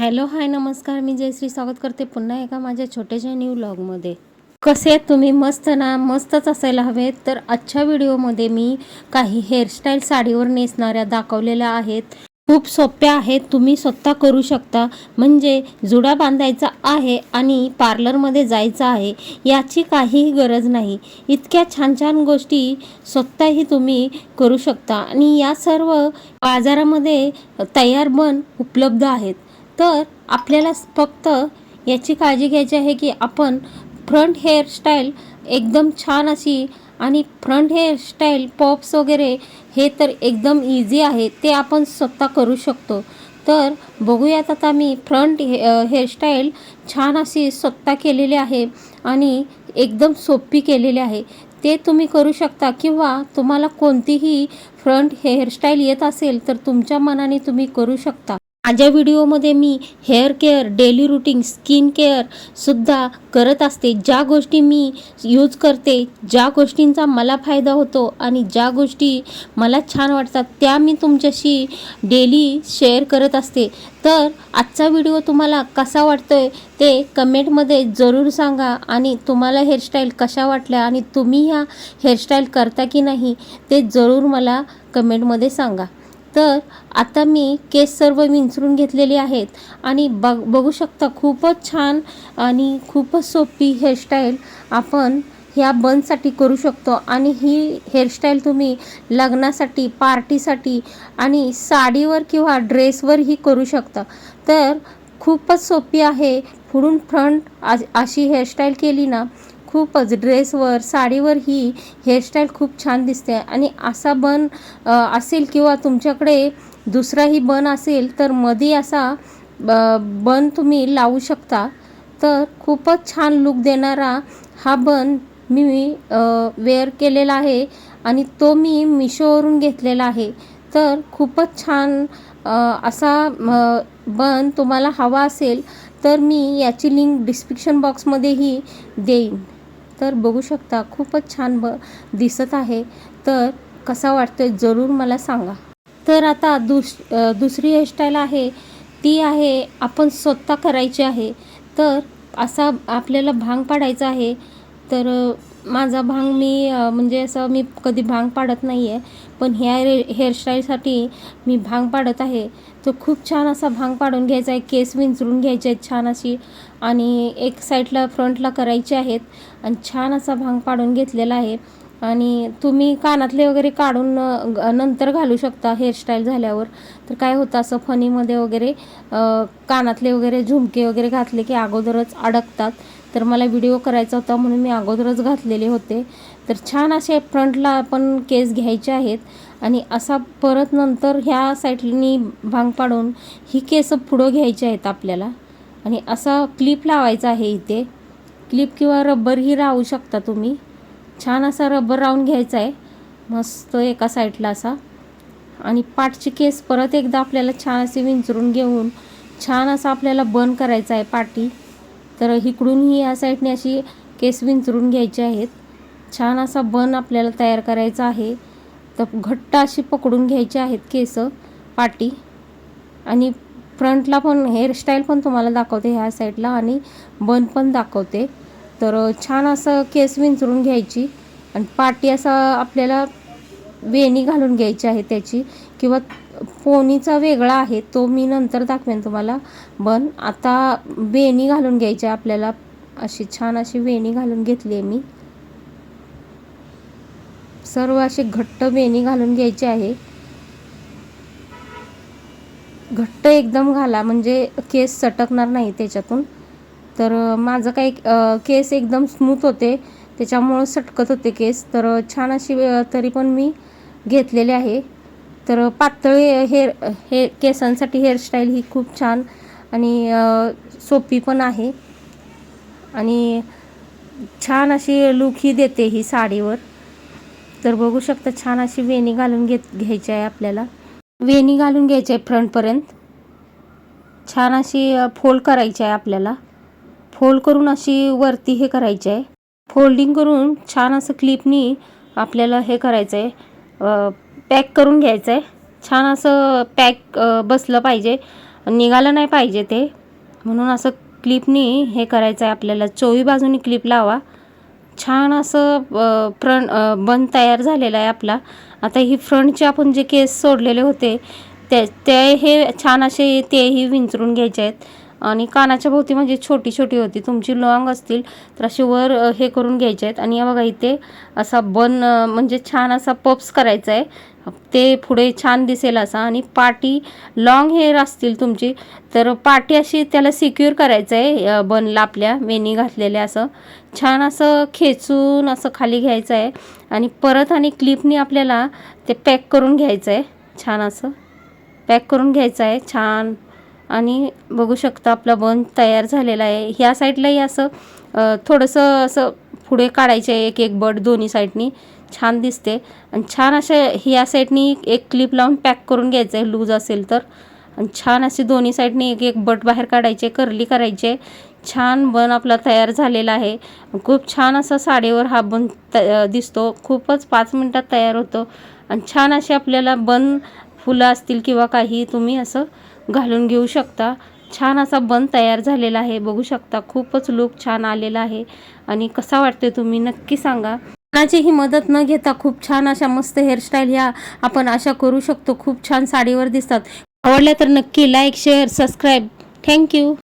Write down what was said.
Hello hi नमस्कार. मी जयश्री स्वागत करते. पुन्हा एका माझ्या छोट्याशा न्यू ब्लॉगमध्ये कसे आहेत तुम्ही? मस्त ना? मस्तच असायला हवेत. तर आजच्या व्हिडिओमध्ये मी काही हेअरस्टाईल साडीवर नेसणाऱ्या दाखवलेल्या आहेत. खूप सोप्या आहेत. तुम्ही स्वतः करू शकता. म्हणजे जुडा बांधायचा आहे आणि पार्लरमध्ये जायचं आहे याची काहीही गरज नाही. इतक्या छान छान गोष्टी स्वतःही तुम्ही करू शकता. आणि या सर्व बाजारामध्ये तयार बन उपलब्ध आहेत. तर आपल्याला फक्त याची काळजी घ्यायची आहे की आपण फ्रंट हेअरस्टाईल एकदम छान अशी आणि फ्रंट हेअरस्टाईल पॉप्स वगैरे हे तर एकदम इझी आहे ते आपण स्वतः करू शकतो. तर बघूयात आता मी फ्रंट हे हेअरस्टाईल छान अशी स्वतः केलेली आहे आणि एकदम सोपी केलेली आहे. ते तुम्ही करू शकता किंवा तुम्हाला कोणतीही फ्रंट हेअरस्टाईल येत असेल तर तुमच्या मनाने तुम्ही करू शकता. माझ्या व्हिडिओमध्ये मी hair care daily routine skin केअरसुद्धा करत असते. ज्या गोष्टी मी यूज करते ज्या गोष्टींचा मला फायदा होतो आणि ज्या गोष्टी मला छान वाटतात त्या मी तुमच्याशी डेली शेअर करत असते. तर आजचा व्हिडिओ तुम्हाला कसा वाटतोय ते कमेंटमध्ये जरूर सांगा आणि तुम्हाला हेअरस्टाईल कशा वाटल्या आणि तुम्ही ह्या हेअरस्टाईल करता की नाही ते जरूर मला कमेंटमध्ये सांगा. तर आता मी केस सर्व विंचरून घेतलेले आहेत. आणि बघ बघू शकता खूपच छान आणि खूपच सोपी हेअरस्टाईल आपण ह्या बनसाठी करू शकतो. आणि ही हेअरस्टाईल तुम्ही लग्नासाठी पार्टीसाठी आणि साडीवर किंवा ड्रेसवरही करू शकता. तर खूपच सोपी आहे. पुढून फ्रंट अशी हेअरस्टाईल केली ना खूपच ड्रेसवर साडीवर ही हेअरस्टाईल खूप छान दिसते. आणि असा बन असेल किंवा तुमच्याकडे दुसराही बन असेल तर मध्ये असा ब- बन तुम्ही लावू शकता. तर खूपच छान लुक देणारा हा बन मी वेअर केलेला आहे आणि तो मी मिशोवरून घेतलेला आहे. तर खूपच छान असा बन तुम्हाला हवा असेल तर मी याची लिंक डिस्क्रिप्शन बॉक्समध्येही देईन. तर बघू शकता खूपच छान ब दिसत आहे. तर कसा वाटतोय जरूर मला सांगा. तर आता दुस दुसरी हेअरस्टाईल आहे. ती आहे आपण स्वतः करायची आहे. तर असा आपल्याला भांग पाडायचा आहे. तर माझा भांग मी म्हणजे असं मी कधी भांग पाडत नाही आहे पण ह्या रे हेअरस्टाईलसाठी मी भांग पाडत आहे. तर खूप छान असा भांग पाडून घ्यायचा आहे केस विंचरून घ्यायचे आहेत छान अशी. आणि एक साईडला फ्रंटला करायचे आहेत आणि छान असा भांग पाडून घेतलेला आहे. आणि तुम्ही कानातले वगैरे काढून ग- नंतर घालू शकता हेअरस्टाईल झाल्यावर. तर काय होतं असं फनीमध्ये वगैरे कानातले वगैरे झुमके वगैरे घातले की अगोदरच अडकतात. तर मला व्हिडिओ करायचा होता म्हणून मी अगोदरच घातलेले होते. तर छान असे फ्रंटला आपण केस घ्यायचे आहेत आणि असा परत नंतर ह्या साईडनी भांग पाडून ही केस पुढं घ्यायची आहेत आपल्याला. आणि असा क्लिप लावायचा आहे इथे. क्लिप किंवा रब्बरही राहू शकता तुम्ही. छान असा रबर राहून घ्यायचा आहे. मस्त एका साईडला असा. आणि पाठची केस परत एकदा आपल्याला छान असे विंचरून घेऊन छान असा आपल्याला बन करायचा आहे पाटी तर इकडूनही या साईडने अशी केस विंचरून घ्यायची आहेत. छान असा बन आपल्याला तयार करायचा आहे. तर घट्ट अशी पकडून घ्यायची आहेत केस पाटी. आणि फ्रंटला पण हेअरस्टाईल पण तुम्हाला दाखवते ह्या साईडला आणि बन पण दाखवते. तर छान असं केस विंचरून घ्यायची. आणि पाटी असा आपल्याला वेणी घालून घ्यायची आहे त्याची. किंवा पोनीचा वेगळा आहे तो मी नंतर दाखवेन तुम्हाला. बन आता वेणी घालून घ्यायची आहे आपल्याला. अशी छान अशी वेणी घालून घेतली आहे मी. सर्व अशी घट्ट वेणी घालून घ्यायची आहे. घट्ट एकदम घाला म्हणजे केस सटकणार नाही त्याच्यातून. तर माझं काही केस एकदम स्मूथ होते. त्याच्यामुळं सटकत होते केस. तर छान अशी तरी पण मी घेतलेले आहे. तर पातळी हेअर हे केसांसाठी हेअरस्टाईल ही खूप छान आणि सोपी पण आहे. आणि छान अशी लुक ही देते ही साडीवर. तर बघू शकता छान अशी वेणी घालून घेत घ्यायची आहे आपल्याला. वेणी घालून घ्यायची आहे फ्रंटपर्यंत छान अशी फोल्ड करायची आहे आपल्याला. फोल्ड करून अशी वरती हे करायची आहे. फोल्डिंग करून छान असं क्लिपनी आपल्याला हे करायचं आहे पॅक करून घ्यायचं आहे छान असं पॅक बसलं पाहिजे. निघालं नाही पाहिजे ते. म्हणून असं क्लिपनी हे करायचं आहे आपल्याला. चोवी बाजूनी क्लिप लावा. छान असं फ्रंट बन तयार झालेला आहे आपला. आता ही फ्रंटचे आपण जे केस सोडलेले होते ते ते हे छान असे तेही विंचरून घ्यायचे आहेत. आणि कानाच्या भोवती म्हणजे छोटी छोटी होती. तुमची लॉंग असतील तर अशी वर हे करून घ्यायचे आहेत. आणि बघा इथे असा बन म्हणजे छान असा पप्स करायचा आहे. ते पुढे छान दिसेल असा. आणि पाटी लॉंग हेअर असतील तुमची तर पाटी अशी त्याला सिक्युअर करायचं आहे बनला आपल्या वेणी घातलेल्या असं. छान असं खेचून असं खाली घ्यायचं आहे. आणि परत आणि क्लिपनी आपल्याला ते पॅक करून घ्यायचं आहे. छान असं. पॅक करून घ्यायचं आहे. छान. आणि बघू शकता आपला बन तयार झालेला आहे. ह्या साईडलाही असं थोडंसं असं पुढे काढायचे आहे एक एक बट दोन्ही साईडनी. छान दिसते. आणि छान असे ह्या साईडनी एक क्लिप लावून पॅक करून घ्यायचं आहे. लूज असेल तर. आणि छान असे दोन्ही साईडनी एक एक बट बाहेर काढायचे कर्ली करायचे. छान बन आपला तयार झालेला आहे. खूप छान असा साडीवर हा बन त दिसतो. खूपच पाच मिनटात तयार होतो. आणि छान असे आपल्याला बन फुलं असतील किंवा काही तुम्ही असं घालून घेऊ शकता. छान असा बन तयार झालेला आहे. बघू शकता खूपच लुक छान आलेला आहे. आणि कसा वाटते तुम्ही नक्की सांगा. कोणाचीही मदत न घेता खूप छान अशा मस्त हेअरस्टाईल ह्या आपण अशा करू शकतो. खूप छान साडीवर दिसतात. आवडल्या तर नक्की लाईक शेअर सबस्क्राईब थँक्यू